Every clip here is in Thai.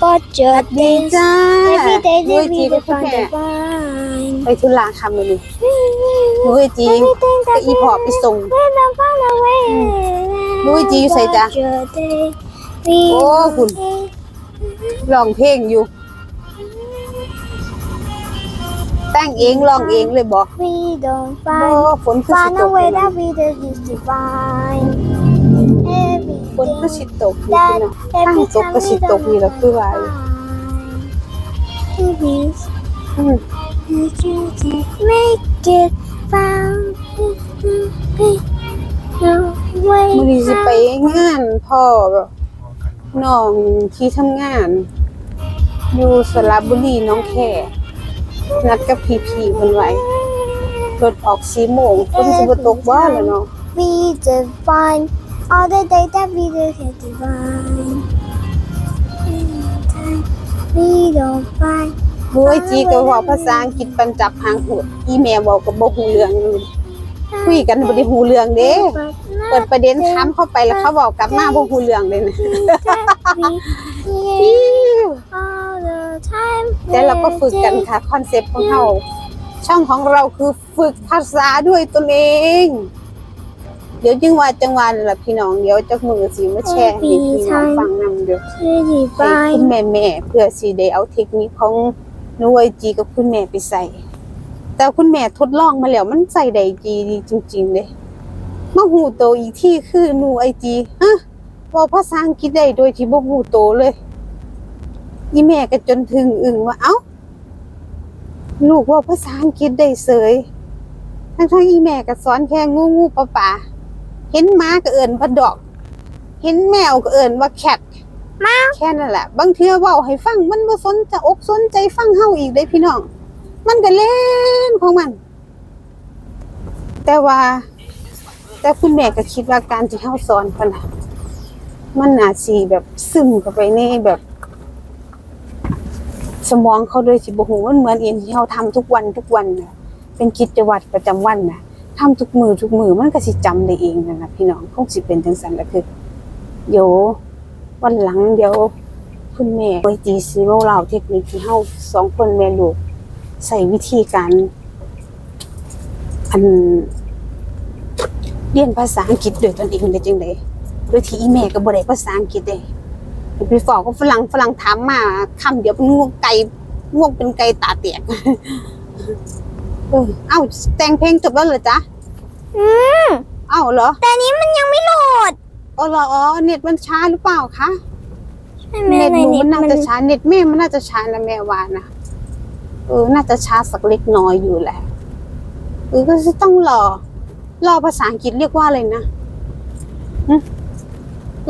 for just ดี this จ้า every day นุ้ they ยจี be ก็ the คุณ fun แม่ divine ไปธุระคำเลยนี่นุ้ยจี everything ก็ that อีพอไปส่ง when I find a way นุ้ยจีอยู่ใส่จ้ะ for your day we โอ้คุณ ร้องเพลงอยู่ แต่งเองร้องเองเลยบอก we don't โอ้ find ฝนคือสิ find ต a ก way เลย that we just used to find ฝ นคือสิ everything ตกอยู่พี่น้องทางตกก็สิตกนี่แหละคือว่าอยู่ Babies, อืม make it found no มื้อ way นี้สิไปงานพ่อแบบน้องที่ทำงาน อยู่สระบุรีน้องแค่นัดกับพี่ๆเพิ่นไว้รถออก4โมงฝนสิบ่ตกบ่ล่ะเนาะ we define all the day that we just divine Anytime we don't find โอ้ยจีก็เว้าภาษาอังกฤษปันจับหางหดอีแม่เว้าก็บ่ฮู้เรื่องเลยคุยกันบ่ได้ฮู้เรื่องเด้เปิดประเด็นถามเข้าไปแล้วเขาบอกกลับมาบ่ฮู้เรื่องเลยนะแต่เราก็ฝึกกันค่ะคอนเซปต์ของเราช่องของเราคือฝึกภาษาด้วยตนเอง เดี๋ยวจึงว่าจังหวันล่ะพี่น้องเดี๋ยวจักมือสิมาแชร์ให้พี่น้องฟังนำเด้อ to ให้ divine คุณแม่แม่ๆเพื่อสิได้เอาเทคนิคของหนูไอจีกับคุณแม่ไปใส่ แต่คุณแม่ทดลองมาแล้วมันใส่ได้จีดีจริง ๆ เลยมาหูโตอีกที่คือหนูไอจีฮะเว่าภาษาอังกฤษได้โดยที่บ่หูโตเลยอีแม่ก็จนถึงอึ้งว่าเอ้าลูกเว่าภาษาอังกฤษได้เสยทั้งๆอีแม่ก็สอนแค่งูงูปลาปลา เห็นหม้าก็เอิ้นว่าดอก เห็นแมวก็เอิ้นว่าแคทแค่นั้นแหละ บางเทื่อเว้าให้ฟังมันบ่สนใจะอกสนใจฟังเฮาอีกเด้พี่น้อง มันก็เล่นของมัน แต่ว่า แต่คุณแม่ก็คิดว่าการที่เฮาสอนเพิ่นน่ะมันน่าสิแบบซึมเข้าไปในแบบ สมองเขาโดยสิบ่ฮู้มันเหมือนเองที่เฮาทำทุกวันทุกวันน่ะเป็นกิจวัตรประจำวันน่ะ ทำทุกมือทุกมือมันก็สิจำได้เองนั่นะพี่น้องคงสิเป็นจังซั่นแหละคือเดี๋ยววันหลังเดี๋ยวคุณแม่ไว้จีซีโร่เราเทคนิคที่เฮาสองคนแม่ลูกใส่วิธีการ อันเรียนภาษาอังกฤษโดยตนเองได้จังไดโดยที่อีแม่ก็บ่ได้ภาษาอังกฤษเด้ไปฟอกกับฝรั่งฝรั่งถามมาคำเดียวเป็นงวงไก่งวงเป็นไก่ตาแตก เออเอ้าแต่งเพลงจบแล้วเหรอจ๊ะอืมเอ้าเหรอแต่นี้มันยังไม่โหลดอ๋อเหรออ๋อเน็ตมันช้าหรือเปล่าคะใช่ไหมเน็ตในหนูนี้มันมัน่านจะช้าเน็ตแม่มันน่าจะช้านะแม่ว่านะเออ น่าจะช้าสักเล็กน้อยอยู่แหละเออก็จะต้องรอรอภาษาอังกฤษเรียกว่าอะไรนะหึ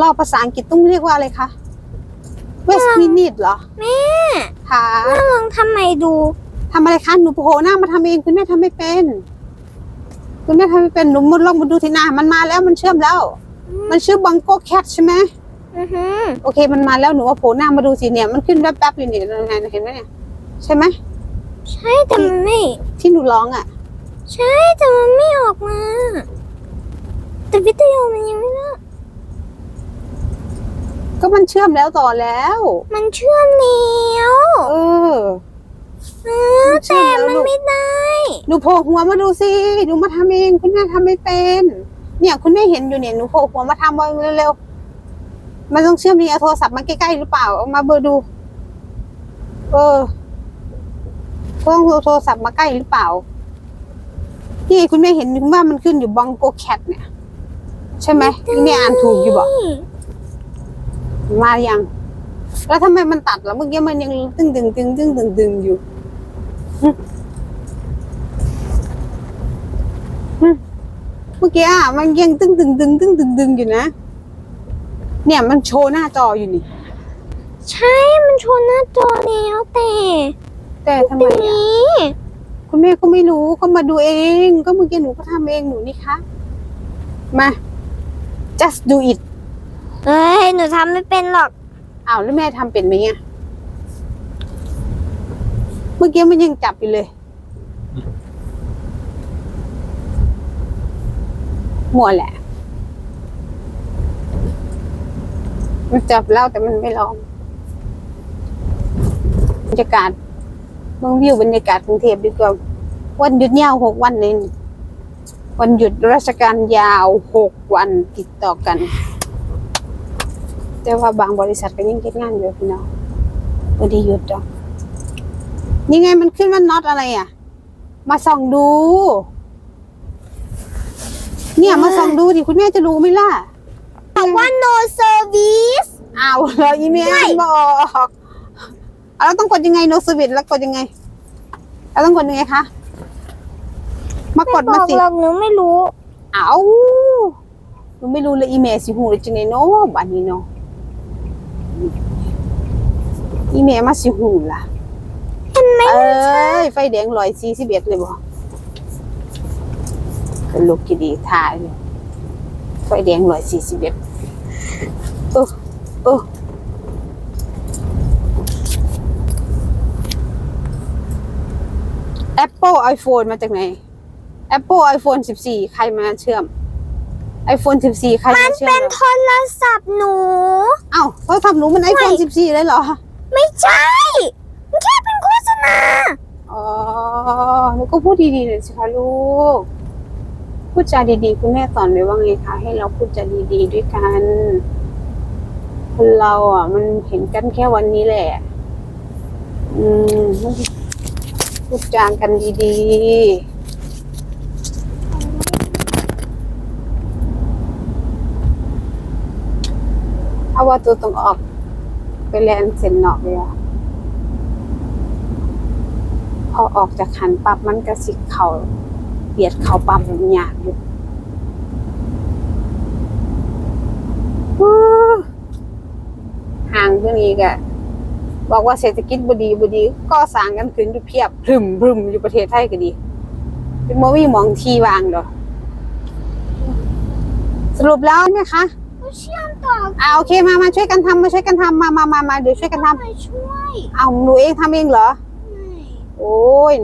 รอภาษาอังกฤษต้องเรียกว่าอะไรคะ West minute เหรอแม่ค่ะแม่ลองทำไมดู ทำอะไรคะหนูโผล่หน้ามาทำเองคุณแม่ทำไม่เป็น คุณแม่ทำไม่เป็นหนูมาลองมาดูที่หน้ามันมาแล้วมันเชื่อมแล้ว มันชื่อบังโกแคทใช่ไหมอือฮึโอเคมันมาแล้วหนูว่าโผล่หน้ามาดูสิเนี่ยมันขึ้นแป๊บๆอยู่เนี่ยยังไงเห็นไหมเนี่ยใช่ไหมใช่แต่มันไม่ ที่หนูร้องอะ ใช่แต่มันไม่ออกมา แต่วิดีโอมันยังไม่ได้ก็มันเชื่อมแล้วต่อแล้ว มันเชื่อมแล้ว เออ เออมันเชื่แต่อมแล้วมันลูกไม่ได้ หนูโผล่หัวมาดูสิหนูมาทำเองคุณแม่ทำไม่เป็น เนี่ย คุณแม่เห็นอยู่เนี่ยหนูโผล่หัวมาทำมาเร็วๆมันต้องเชื่อมนี่เอาโทรศัพท์มาใกล้ๆหรือเปล่าเอามาเบอร์ดู เออต้องเอาโทรศัพท์มาใกล้หรือเปล่านี่คุณแม่เห็นว่ามันขึ้นอยู่บองโกแคทเนี่ย ใช่ไหมนี่แม่อ่านถูกอยู่บอกมายัง แล้วทำไมมันตัดแล้วเมื่อกี้มันยังตึงตึงตึงตึงตึงตึงอยู่หึหึ เมื่อกี้อะมันยังตึงตึงตึงตึงตึงตึงอยู่นะ เนี่ยมันโชว์หน้าจออยู่นี่ ใช่ มันชนหน้าจอแล้วแต่แต่ทำไมทีอะนี้คุณแม่ก็ไม่รู้ก็มาดูเอง ก็เมื่อกี้หนูก็ทำเองหนูนี่คะ มา just do it เฮ้ย หนูทำไม่เป็นหรอก อ้าวแล้วแม่ทำเป็นไหมเนี่ย เมื่อกี้มันยังจับอยู่เลย มัวแหละ มันจับแล้วแต่มันไม่ลอง บรรยากาศเมืองวิวบรรยากาศกรุงเทพดีกว่า วันหยุดยาวหกวันเลยนี่วันหยุดราชการยาวหกวันติดต่อกัน แต่ว่าบางบริษัทก็ยังเก็ดงานอยู่พี่น้องไม่ได้หยุดดอก นี่ไงมันขึ้นว่าน็อตอะไรอะ มาส่องดู เนี่ยมาส่องดูดิคุณแม่จะรู้ไหมล่ะบอกว่า no service อ้าวแล้วอีเมลใช่บอกเอาแล้วต้องกดยังไงโนสวิตแล้วกดยังไงแล้วต้องกดยังไงคะมากดไม่บมาอกสิหรอกหนูไม่รู้ เอาหนูไม่รู้เลยอีเมลสิหูเลยจังไงเนาะบัดนี้เนาะอีเมลมาสิหูล่ะ เห็นไหมเอ้ยไฟแดงร้อยสี่สิบเอ็ดเลยบ่เป็นลูกกี่ดีถ่ายอยู่ไฟแดงร้อยสี่สิบเอ็ดเออเออ Apple iPhone มาจากไหน Apple iPhone 14 ใครมาเชื่อม iPhone 14 ใครมัมานเชื่อเป็มนโทรศัพท์หนู เอ้าโทรศัพท์หนูมัน iPhone 14เลยเหรอ ไม่ใช่มันแค่ นโฆษณาอ๋อหนูก็พูดดีๆหน่อยสิคะลูก พูดจาดีๆ คุณแม่สอนไว้ว่าไงคะ ให้เราพูดจาดีๆด้วยกัน คนเราอะ มันเห็นกันแค่วันนี้แหละ อืม พูดจางกันดีๆเอาว่าตัวต้องออก ไปแลนเซ็นนอกเลยอะ พอออกจากขันปั๊บมันก็สิเขาเบียดเขาปั๊บยากอยู่ฮู้ห่างตัวนี้ก็บอกว่าเศรษฐกิจบดีบดี ก็สร้างกันขึ้นอยู่เพียบพรึมพรึมอยู่ประเทศไทยก็ดี เป็นโมวี่มองทีวางดอกสรุปแล้วไหมคะเชื่อมต่ออ่าโอเคมามาช่วยกันทำมาช่วยกันทำมามามามาเดี๋ยวช่วยกันทำมาช่วยเอาหนูเองทำเองเหรอไม่ โอ้ย